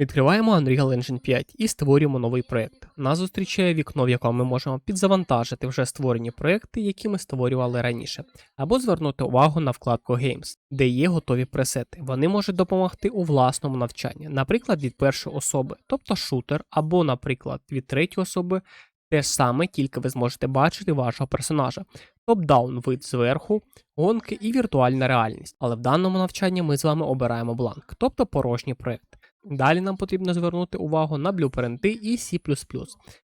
Відкриваємо Unreal Engine 5 і створюємо новий проєкт. Нас зустрічає вікно, в якому ми можемо підзавантажити вже створені проєкти, які ми створювали раніше, або звернути увагу на вкладку Games, де є готові пресети. Вони можуть допомогти у власному навчанні, наприклад, від першої особи, тобто шутер, або, наприклад, від третьої особи. Те ж саме, тільки ви зможете бачити вашого персонажа. Топ-даун вид зверху, гонки і віртуальна реальність. Але в даному навчанні ми з вами обираємо бланк, тобто порожній проєкт. Далі нам потрібно звернути увагу на блюпринти і C.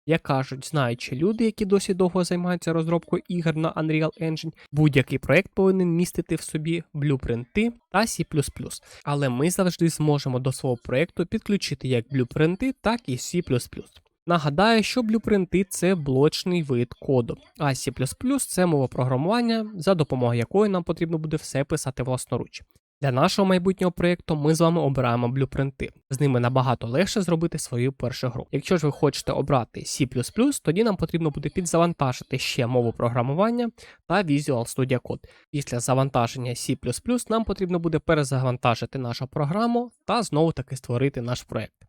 Як кажуть, знаючи люди, які досі довго займаються розробкою ігор на Unreal Engine, будь-який проект повинен містити в собі блюпринти та C. Але ми завжди зможемо до свого проекту підключити як блюпринти, так і C. Нагадаю, що блюпринти це блочний вид коду, а C++ це мова програмування, за допомогою якої нам потрібно буде все писати власноруч. Для нашого майбутнього проєкту ми з вами обираємо блюпринти. З ними набагато легше зробити свою першу гру. Якщо ж ви хочете обрати C++, тоді нам потрібно буде підзавантажити ще мову програмування та Visual Studio Code. Після завантаження C++ нам потрібно буде перезавантажити нашу програму та знову таки створити наш проєкт.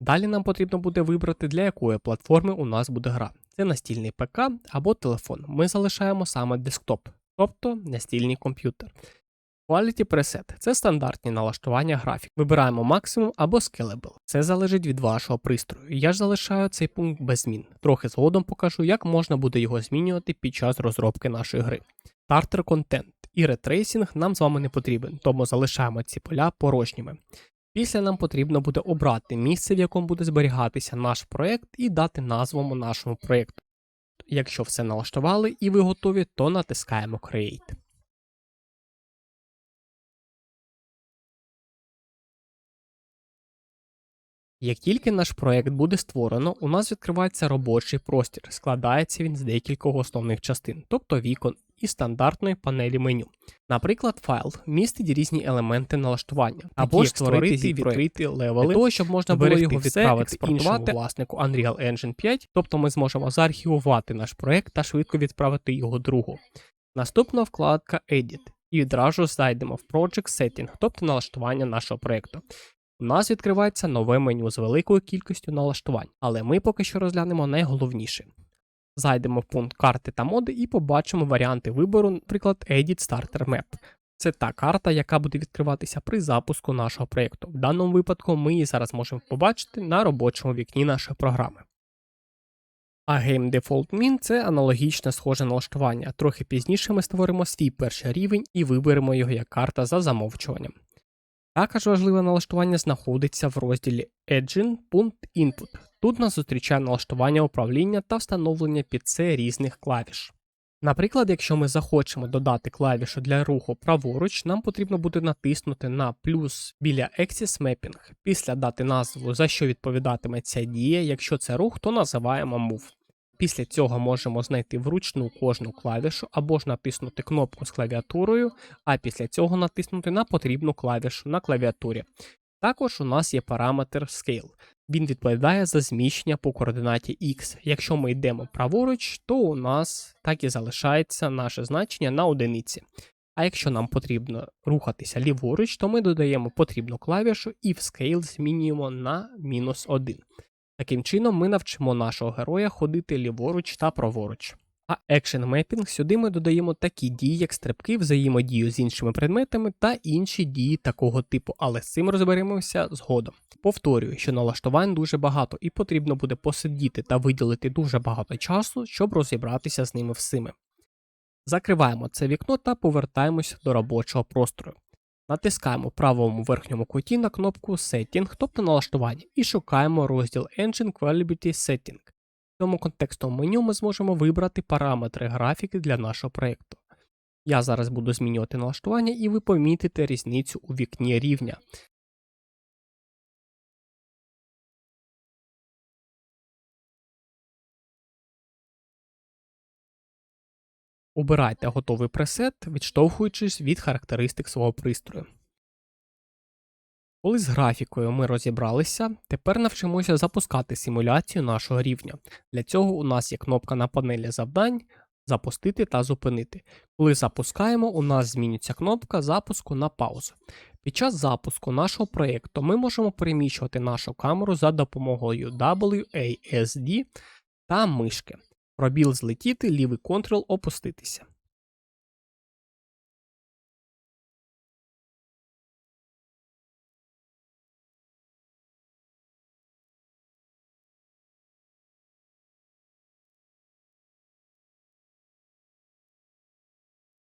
Далі нам потрібно буде вибрати, для якої платформи у нас буде гра. Це настільний ПК або телефон. Ми залишаємо саме десктоп, тобто настільний комп'ютер. Quality Preset – це стандартні налаштування графік. Вибираємо максимум або Scalable. Це залежить від вашого пристрою. Я ж залишаю цей пункт без змін. Трохи згодом покажу, як можна буде його змінювати під час розробки нашої гри. Starter Content і ретрейсінг нам з вами не потрібен, тому залишаємо ці поля порожніми. Після нам потрібно буде обрати місце, в якому буде зберігатися наш проєкт, і дати назву нашому проєкту. Якщо все налаштували і ви готові, то натискаємо Create. Як тільки наш проект буде створено, у нас відкривається робочий простір. Складається він з декількох основних частин, тобто вікон і стандартної панелі меню. Наприклад, файл містить різні елементи налаштування, або ж створити і відкрити левели, для того, щоб можна було його відправити іншому власнику Unreal Engine 5, тобто ми зможемо заархівувати наш проект та швидко відправити його другу. Наступна вкладка Edit. І відразу зайдемо в Project Setting, тобто налаштування нашого проекту. У нас відкривається нове меню з великою кількістю налаштувань, але ми поки що розглянемо найголовніше. Зайдемо в пункт карти та моди і побачимо варіанти вибору, наприклад, Edit Starter Map. Це та карта, яка буде відкриватися при запуску нашого проєкту. В даному випадку ми її зараз можемо побачити на робочому вікні нашої програми. А Game Default Min це аналогічне схоже налаштування. Трохи пізніше ми створимо свій перший рівень і виберемо його як карта за замовчуванням. Також важливе налаштування знаходиться в розділі Engine.input. Тут нас зустрічає налаштування управління та встановлення під це різних клавіш. Наприклад, якщо ми захочемо додати клавішу для руху праворуч, нам потрібно буде натиснути на плюс біля Axis Mapping, після дати назву, за що відповідатиме ця дія, якщо це рух, то називаємо Move. Після цього можемо знайти вручну кожну клавішу або ж натиснути кнопку з клавіатурою, а після цього натиснути на потрібну клавішу на клавіатурі. Також у нас є параметр Scale. Він відповідає за зміщення по координаті X. Якщо ми йдемо праворуч, то у нас так і залишається наше значення на одиниці. А якщо нам потрібно рухатися ліворуч, то ми додаємо потрібну клавішу і в Scale змінюємо на мінус 1. Таким чином, ми навчимо нашого героя ходити ліворуч та праворуч. А Action Mapping сюди ми додаємо такі дії, як стрибки, взаємодію з іншими предметами та інші дії такого типу, але з цим розберемося згодом. Повторюю, що налаштувань дуже багато і потрібно буде посидіти та виділити дуже багато часу, щоб розібратися з ними всіми. Закриваємо це вікно та повертаємося до робочого простору. Натискаємо в правому верхньому куті на кнопку Setting, тобто налаштування, і шукаємо розділ Engine Quality Setting. В цьому контекстовому меню ми зможемо вибрати параметри графіки для нашого проєкту. Я зараз буду змінювати налаштування, і ви помітите різницю у вікні рівня. Обирайте готовий пресет, відштовхуючись від характеристик свого пристрою. Коли з графікою ми розібралися, тепер навчимося запускати симуляцію нашого рівня. Для цього у нас є кнопка на панелі завдань Запустити та зупинити. Коли запускаємо, у нас змінюється кнопка запуску на паузу. Під час запуску нашого проєкту ми можемо переміщувати нашу камеру за допомогою WASD та мишки. Пробіл злетіти, лівий Ctrl опуститися.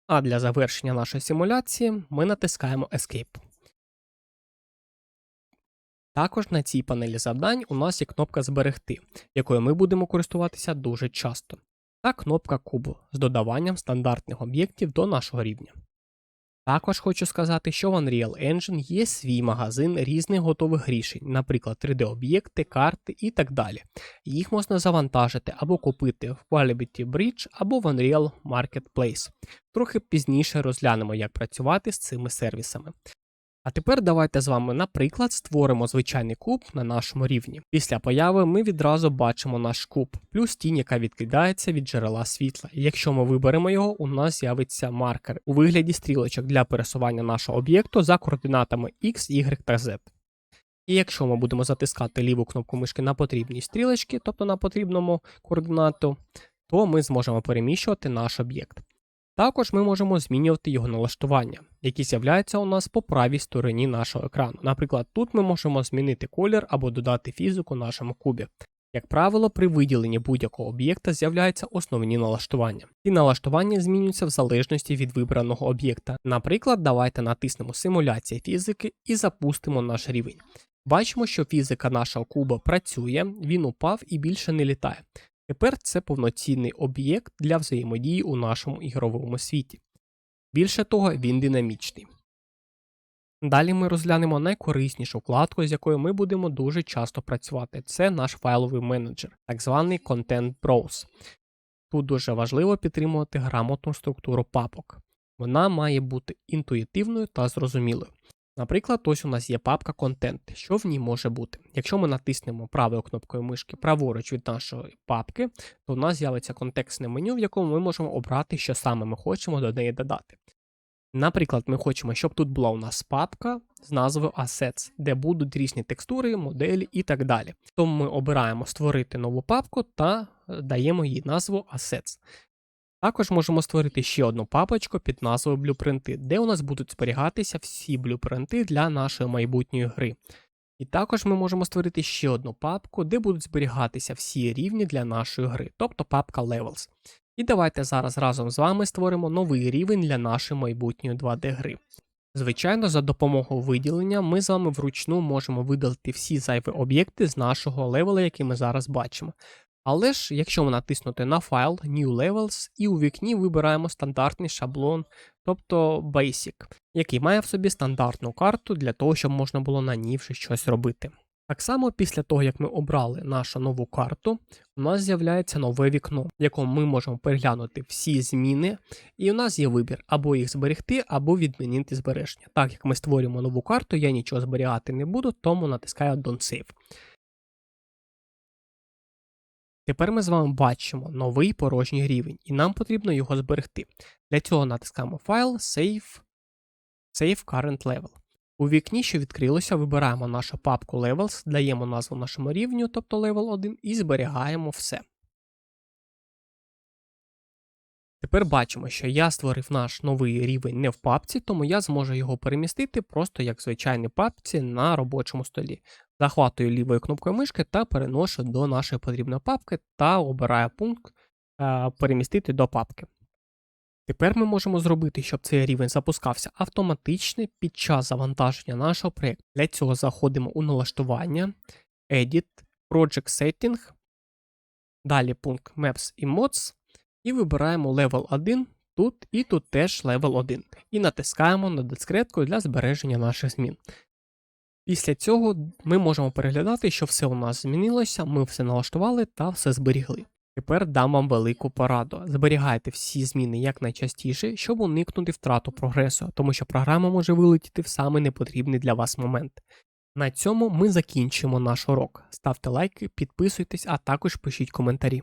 А для завершення нашої симуляції ми натискаємо Escape. Також на цій панелі завдань у нас є кнопка Зберегти, якою ми будемо користуватися дуже часто, та кнопка Кубу з додаванням стандартних об'єктів до нашого рівня. Також хочу сказати, що в Unreal Engine є свій магазин різних готових рішень, наприклад, 3D-об'єкти, карти і так далі. Їх можна завантажити або купити в Quality Bridge або в Unreal Marketplace. Трохи пізніше розглянемо, як працювати з цими сервісами. А тепер давайте з вами, наприклад, створимо звичайний куб на нашому рівні. Після появи ми відразу бачимо наш куб, плюс тінь, яка відкидається від джерела світла. І якщо ми виберемо його, у нас з'явиться маркер у вигляді стрілочок для пересування нашого об'єкту за координатами X, Y та Z. І якщо ми будемо затискати ліву кнопку мишки на потрібній стрілочці, тобто на потрібному координату, то ми зможемо переміщувати наш об'єкт. Також ми можемо змінювати його налаштування, які з'являються у нас по правій стороні нашого екрану. Наприклад, тут ми можемо змінити колір або додати фізику нашому кубі. Як правило, при виділенні будь-якого об'єкта з'являються основні налаштування. Ці налаштування змінюються в залежності від вибраного об'єкта. Наприклад, давайте натиснемо симуляція фізики і запустимо наш рівень. Бачимо, що фізика нашого куба працює, він упав і більше не літає. Тепер це повноцінний об'єкт для взаємодії у нашому ігровому світі. Більше того, він динамічний. Далі ми розглянемо найкориснішу вкладку, з якою ми будемо дуже часто працювати. Це наш файловий менеджер, так званий Content Browse. Тут дуже важливо підтримувати грамотну структуру папок. Вона має бути інтуїтивною та зрозумілою. Наприклад, ось у нас є папка контент. Що в ній може бути? Якщо ми натиснемо правою кнопкою мишки праворуч від нашої папки, то у нас з'явиться контекстне меню, в якому ми можемо обрати, що саме ми хочемо до неї додати. Наприклад, ми хочемо, щоб тут була у нас папка з назвою Assets, де будуть різні текстури, моделі і так далі. Тому ми обираємо створити нову папку та даємо їй назву Assets. Також можемо створити ще одну папочку під назвою блюпринти, де у нас будуть зберігатися всі блюпринти для нашої майбутньої гри. І також ми можемо створити ще одну папку, де будуть зберігатися всі рівні для нашої гри, тобто папка Levels. І давайте зараз разом з вами створимо новий рівень для нашої майбутньої 2D-гри. Звичайно, за допомогою виділення ми з вами вручну можемо видалити всі зайві об'єкти з нашого левела, який ми зараз бачимо. Але ж, якщо ми натиснути на файл New Levels і у вікні вибираємо стандартний шаблон, тобто Basic, який має в собі стандартну карту для того, щоб можна було на ній вже щось робити. Так само після того, як ми обрали нашу нову карту, у нас з'являється нове вікно, в якому ми можемо переглянути всі зміни, і у нас є вибір або їх зберегти, або відмінити збереження. Так як ми створюємо нову карту, я нічого зберігати не буду, тому натискаю Don't Save. Тепер ми з вами бачимо новий порожній рівень, і нам потрібно його зберегти. Для цього натискаємо файл Save, Save Current Level. У вікні, що відкрилося, вибираємо нашу папку Levels, даємо назву нашому рівню, тобто Level 1, і зберігаємо все. Тепер бачимо, що я створив наш новий рівень не в папці, тому я зможу його перемістити просто як в звичайній папці на робочому столі. Захватую лівою кнопкою мишки та переношу до нашої потрібної папки та обираю пункт е, перемістити до папки. Тепер ми можемо зробити, щоб цей рівень запускався автоматично під час завантаження нашого проєкту. Для цього заходимо у налаштування, Edit, Project Setting, далі пункт Maps і Mods, і вибираємо Level 1 тут і тут теж Level 1. І натискаємо на дискреткою для збереження наших змін. Після цього ми можемо переглядати, що все у нас змінилося, ми все налаштували та все зберігли. Тепер дам вам велику пораду. Зберігайте всі зміни якнайчастіше, щоб уникнути втрату прогресу, тому що програма може вилетіти в самий непотрібний для вас момент. На цьому ми закінчимо наш урок. Ставте лайки, підписуйтесь, а також пишіть коментарі.